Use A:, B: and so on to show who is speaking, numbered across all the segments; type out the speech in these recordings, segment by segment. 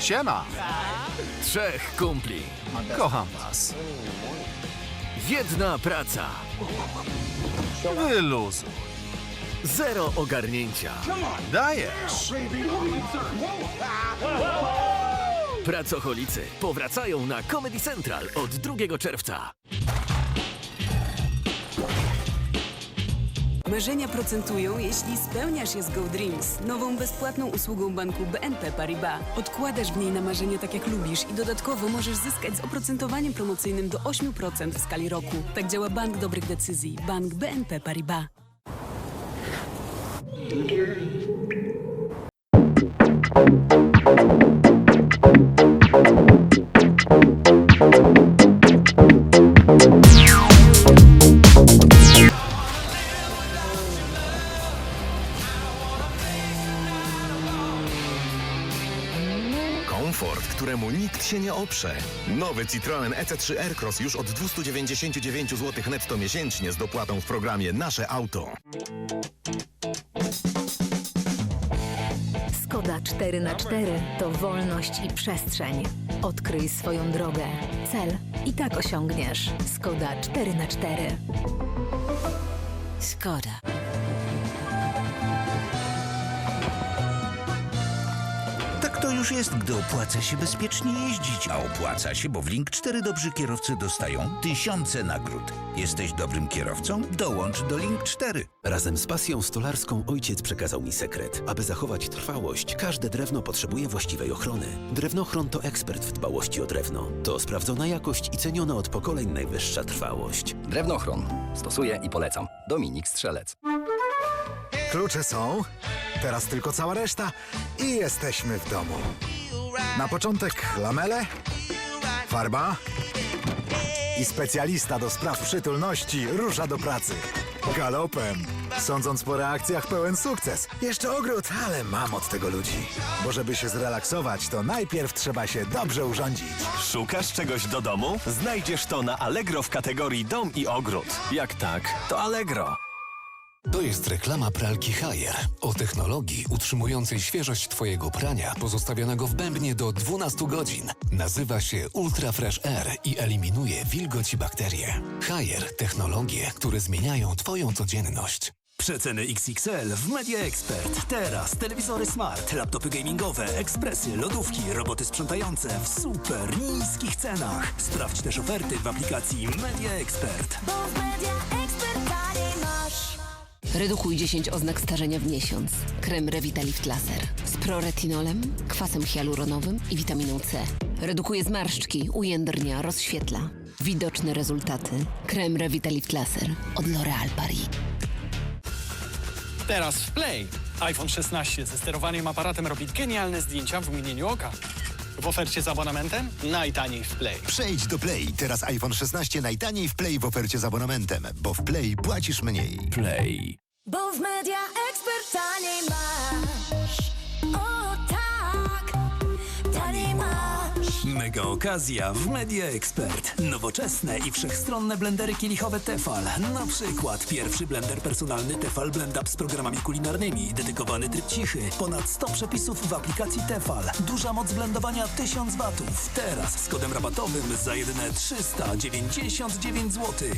A: Siema!
B: Trzech kumpli.
A: Kocham was.
B: Jedna praca.
A: Wyluzuj.
B: Zero ogarnięcia.
A: Dajesz.
B: Pracocholicy powracają na Comedy Central od 2 czerwca.
C: Marzenia procentują, jeśli spełniasz je z Go Dreams, nową bezpłatną usługą banku BNP Paribas. Odkładasz w niej na marzenia tak jak lubisz i dodatkowo możesz zyskać z oprocentowaniem promocyjnym do 8% w skali roku. Tak działa Bank Dobrych Decyzji. Bank BNP Paribas.
D: Któremu nikt się nie oprze. Nowy Citroen EC3 Aircross już od 299 zł netto miesięcznie z dopłatą w programie Nasze Auto.
E: Skoda 4 na 4 to wolność i przestrzeń. Odkryj swoją drogę. Cel i tak osiągniesz. Skoda 4 na 4
C: Skoda.
F: To już jest, gdy opłaca się bezpiecznie jeździć. A opłaca się, bo w Link 4 dobrzy kierowcy dostają tysiące nagród. Jesteś dobrym kierowcą? Dołącz do Link 4.
G: Razem z pasją stolarską ojciec przekazał mi sekret. Aby zachować trwałość, każde drewno potrzebuje właściwej ochrony. Drewnochron to ekspert w dbałości o drewno. To sprawdzona jakość i ceniona od pokoleń najwyższa trwałość.
H: Drewnochron. Stosuję i polecam. Dominik Strzelec.
I: Klucze są, teraz tylko cała reszta i jesteśmy w domu. Na początek lamele, farba i specjalista do spraw przytulności rusza do pracy. Galopem. Sądząc po reakcjach pełen sukces. Jeszcze ogród, ale mam od tego ludzi. Bo żeby się zrelaksować, to najpierw trzeba się dobrze urządzić.
J: Szukasz czegoś do domu? Znajdziesz to na Allegro w kategorii Dom i Ogród. Jak tak, to Allegro.
K: To jest reklama pralki Haier o technologii utrzymującej świeżość Twojego prania pozostawionego w bębnie do 12 godzin. Nazywa się Ultra Fresh Air i eliminuje wilgoć i bakterie. Haier technologie, które zmieniają Twoją codzienność.
J: Przeceny XXL w Media Expert. Teraz telewizory smart, laptopy gamingowe, ekspresy, lodówki, roboty sprzątające w super niskich cenach. Sprawdź też oferty w aplikacji Media Expert.
E: Redukuj 10 oznak starzenia w miesiąc. Krem Revitalift Laser z proretinolem, kwasem hialuronowym i witaminą C. Redukuje zmarszczki, ujędrnia, rozświetla. Widoczne rezultaty. Krem Revitalift Laser od L'Oréal Paris.
L: Teraz w Play. iPhone 16 ze sterowaniem aparatem robi genialne zdjęcia w mgnieniu oka. W ofercie z abonamentem najtaniej w Play.
D: Przejdź do Play. Teraz iPhone 16 najtaniej w Play w ofercie z abonamentem, bo w Play płacisz mniej.
J: Play.
E: Bo w Media Expert taniej masz.
J: Mega okazja w Media Expert. Nowoczesne i wszechstronne blendery kielichowe Tefal. Na przykład pierwszy blender personalny Tefal Blend Up z programami kulinarnymi. Dedykowany tryb cichy. Ponad 100 przepisów w aplikacji Tefal. Duża moc blendowania 1000 watów. Teraz z kodem rabatowym za jedyne 399 zł.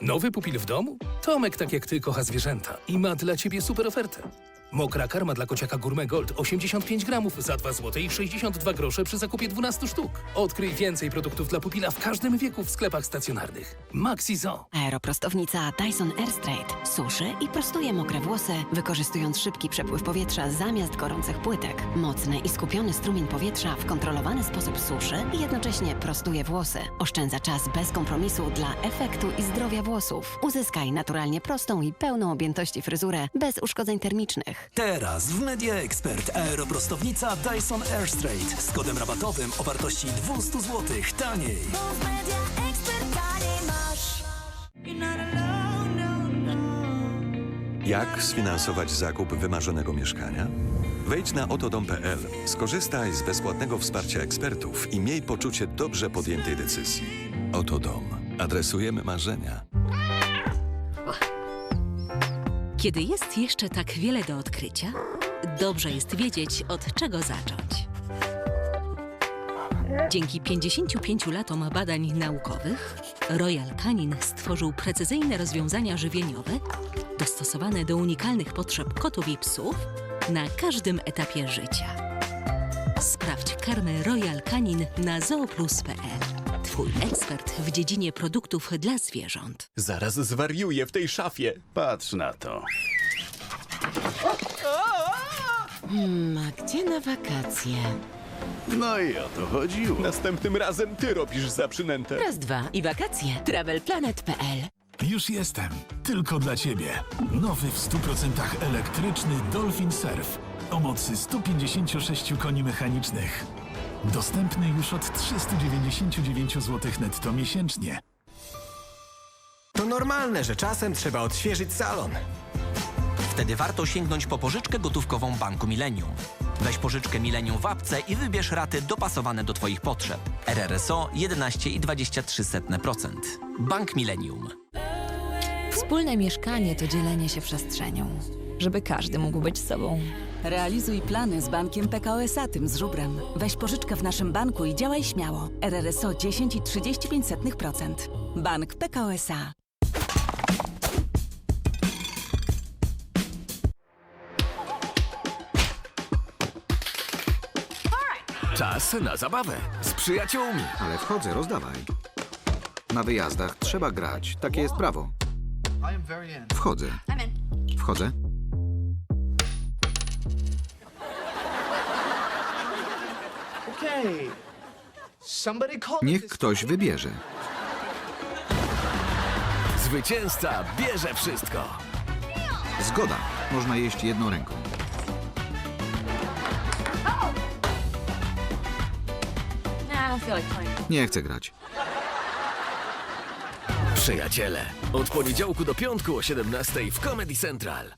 K: Nowy pupil w domu? Tomek, tak jak ty, kocha zwierzęta i ma dla ciebie super ofertę. Mokra karma dla kociaka Gourmet Gold 85 gramów za 2 zł i 62 grosze przy zakupie 12 sztuk. Odkryj więcej produktów dla pupila w każdym wieku w sklepach stacjonarnych. Maxi Zoo.
C: Aeroprostownica Dyson Airstraight suszy i prostuje mokre włosy, wykorzystując szybki przepływ powietrza zamiast gorących płytek. Mocny i skupiony strumień powietrza w kontrolowany sposób suszy i jednocześnie prostuje włosy. Oszczędza czas bez kompromisu dla efektu i zdrowia włosów. Uzyskaj naturalnie prostą i pełną objętości fryzurę bez uszkodzeń termicznych.
J: Teraz w Media Expert aeroprostownica Dyson Airstraight z kodem rabatowym o wartości 200 zł taniej.
E: Taniej masz.
G: Jak sfinansować zakup wymarzonego mieszkania? Wejdź na otodom.pl, skorzystaj z bezpłatnego wsparcia ekspertów i miej poczucie dobrze podjętej decyzji. Oto dom. Adresujemy marzenia.
C: Kiedy jest jeszcze tak wiele do odkrycia,
M: dobrze jest wiedzieć, od czego zacząć. Dzięki 55 latom badań naukowych Royal Canin stworzył precyzyjne rozwiązania żywieniowe dostosowane do unikalnych potrzeb kotów i psów na każdym etapie życia. Sprawdź karmę Royal Canin na zooplus.pl. Twój ekspert w dziedzinie produktów dla zwierząt.
B: Zaraz zwariuję w tej szafie.
A: Patrz na to.
N: Hmm, a gdzie na wakacje?
A: No i o to chodziło.
B: Następnym razem ty robisz za przynętę.
N: Raz, dwa i wakacje. Travelplanet.pl
L: Już jestem. Tylko dla Ciebie. Nowy w 100% elektryczny Dolphin Surf o mocy 156 koni mechanicznych. Dostępny już od 399 zł netto miesięcznie.
B: To normalne, że czasem trzeba odświeżyć salon.
O: Wtedy warto sięgnąć po pożyczkę gotówkową Banku Millennium. Weź pożyczkę Millennium w apce i wybierz raty dopasowane do Twoich potrzeb. RRSO 11,23%. Bank Millennium.
P: Wspólne mieszkanie to dzielenie się przestrzenią, żeby każdy mógł być sobą.
M: Realizuj plany z bankiem PKO SA tym z żubrem. Weź pożyczkę w naszym banku i działaj śmiało. RRSO 10,35%. Bank PKO SA.
B: Czas na zabawę z przyjaciółmi.
A: Ale wchodzę, rozdawaj. Na wyjazdach trzeba grać. Takie jest prawo. Wchodzę. Wchodzę. Niech ktoś wybierze.
B: Zwycięzca bierze wszystko.
A: Zgoda. Można jeść jedną ręką. Nie chcę grać.
B: Przyjaciele. Od poniedziałku do piątku o 17 w Comedy Central.